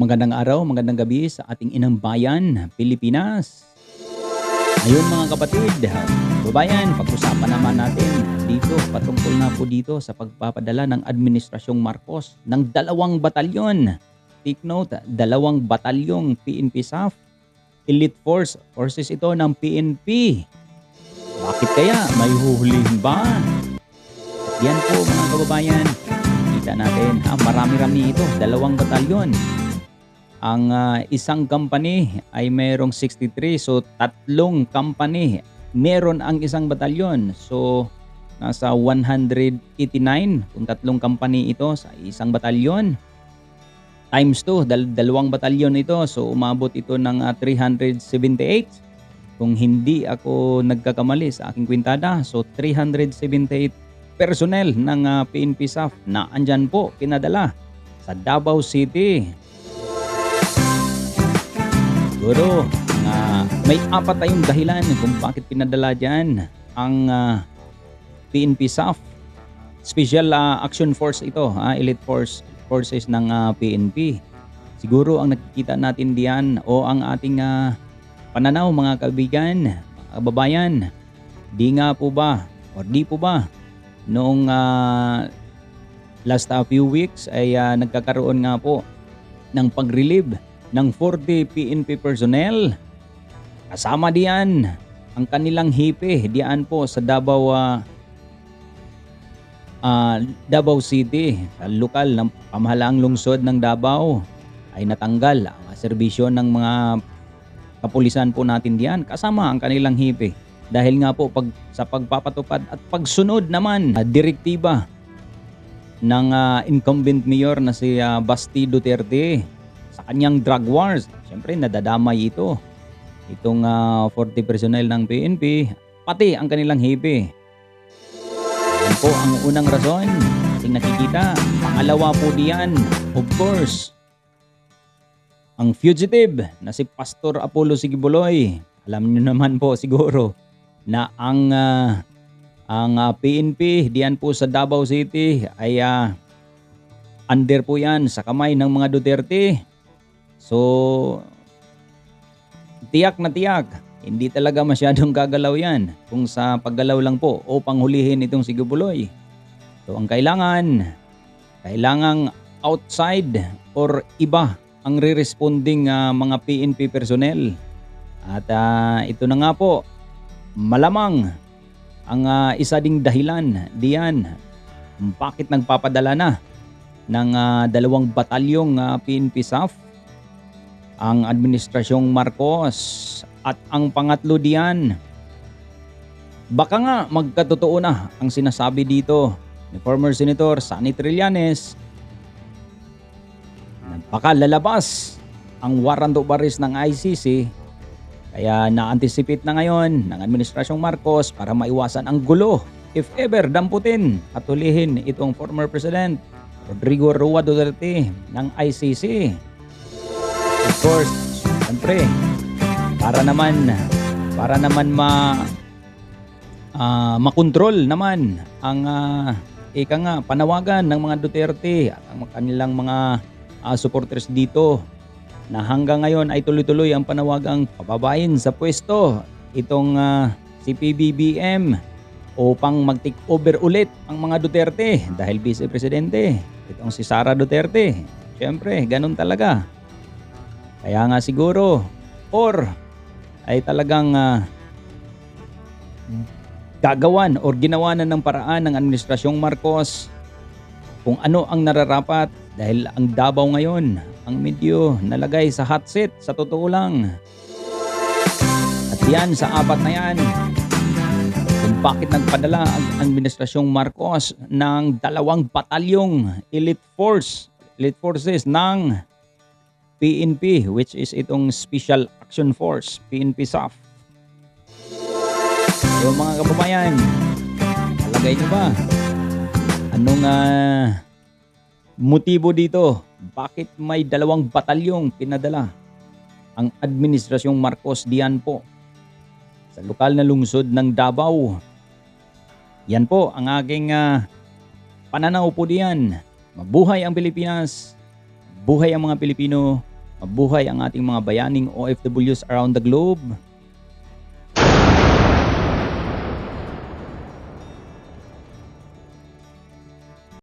Magandang araw, magandang gabi sa ating inang bayan, Pilipinas. Ayun mga kapatid, babayan, pag-usapan naman natin dito, patungkol na po dito sa pagpapadala ng Administrasyong Marcos ng dalawang batalyon. Take note, dalawang batalyong PNP SAF, Elite Force, forces ito ng PNP. Bakit kaya? May huhulihin ba? At yan po mga kababayan, kita natin, ah, marami-rami ito, dalawang batalyon. Ang ah, isang company ay mayroong 63, so tatlong company meron ang isang batalyon. So nasa 189 kung tatlong company ito sa isang batalyon. Times 2, dal- dalawang batalyon ito. So umabot ito ng ah, 378. Kung hindi ako nagkakamali sa aking kwintada, so 378 personnel ng ah, PNP SAF na andyan po pinadala sa Davao City. Siguro nga may apat tayong dahilan kung bakit pinadala dyan ang ah, PNP SAF. Special ah, Action Force ito, ah, Elite Force Forces ng ah, PNP. Siguro ang nakikita natin diyan o ang ating ah, pananaw mga kaibigan, kababayan, di nga po ba or di po ba noong ah, last ah, few weeks ay ah, nagkakaroon nga po ng pag-relieve ng 40 PNP personnel. Kasama diyan ang kanilang hipe diyan po sa Davao ah, ah, Davao City, sa lokal ng pamahalaang lungsod ng Davao ay natanggal ang serbisyo ng mga kapulisan po natin diyan kasama ang kanilang hipe. Dahil nga po pag, sa pagpapatupad at pagsunod naman ah, direktiba ng ah, incumbent mayor na si ah, Basti Duterte sa kanyang drug wars. Siyempre nadadamay ito. Itong ah, 40 personnel ng PNP, pati ang kanilang hipe. Yan po ang unang rason ating nakikita. Pangalawa po diyan, of course, ang fugitive na si Pastor Apollo Sigibuloy. Alam niyo naman po siguro na ang ah, ang ah, PNP diyan po sa Davao City ay ah, under po yan sa kamay ng mga Duterte. So, tiyak na tiyak, hindi talaga masyadong gagalaw yan kung sa paggalaw lang po o panghulihin itong si Gubuloy. So, ang kailangan, kailangang outside or iba ang re-responding ah, mga PNP personnel. At ah, ito na nga po, malamang ang ah, isa ding dahilan diyan bakit nagpapadala na ng ah, dalawang batalyong ah, PNP SAF ang Administrasyong Marcos at ang pangatlo diyan. Baka nga magkatotoo na ang sinasabi dito ni former Senator Sonny Trillanes. Na baka lalabas ang warrant of arrest ng ICC kaya na-anticipate na ngayon ng Administrasyong Marcos para maiwasan ang gulo if ever damputin at hulihin itong former President Rodrigo Rua Duterte ng ICC. Of course, siyempre, para naman para naman ma ah, makontrol naman ang ah, ika nga panawagan ng mga Duterte at ang kanilang mga ah, supporters dito na hanggang ngayon ay tuloy-tuloy ang panawagang pababain sa pwesto itong ah, si PBBM upang mag-take over ulit ang mga Duterte dahil vice presidente itong si Sara Duterte. Siyempre, ganun talaga. Kaya nga siguro or ay talagang ah, gagawan or ginawa na ng paraan ng Administrasyong Marcos kung ano ang nararapat dahil ang Davao ngayon ang medyo nalagay sa hot seat sa totoo lang. At yan sa apat na yan kung bakit nagpadala ang Administrasyong Marcos ng dalawang batalyong elite force, elite forces ng PNP which is itong Special Action Force, PNP SAF. Yung mga kababayan, palagay nyo ba? Anong ah, motibo dito? Bakit may dalawang batalyong pinadala ang Administrasyong Marcos diyan po sa lokal na lungsod ng Davao? Yan po ang aking ah, pananaw po diyan. Mabuhay ang Pilipinas, buhay ang mga Pilipino, Mabuhay ang ating mga bayaning OFWs around the globe.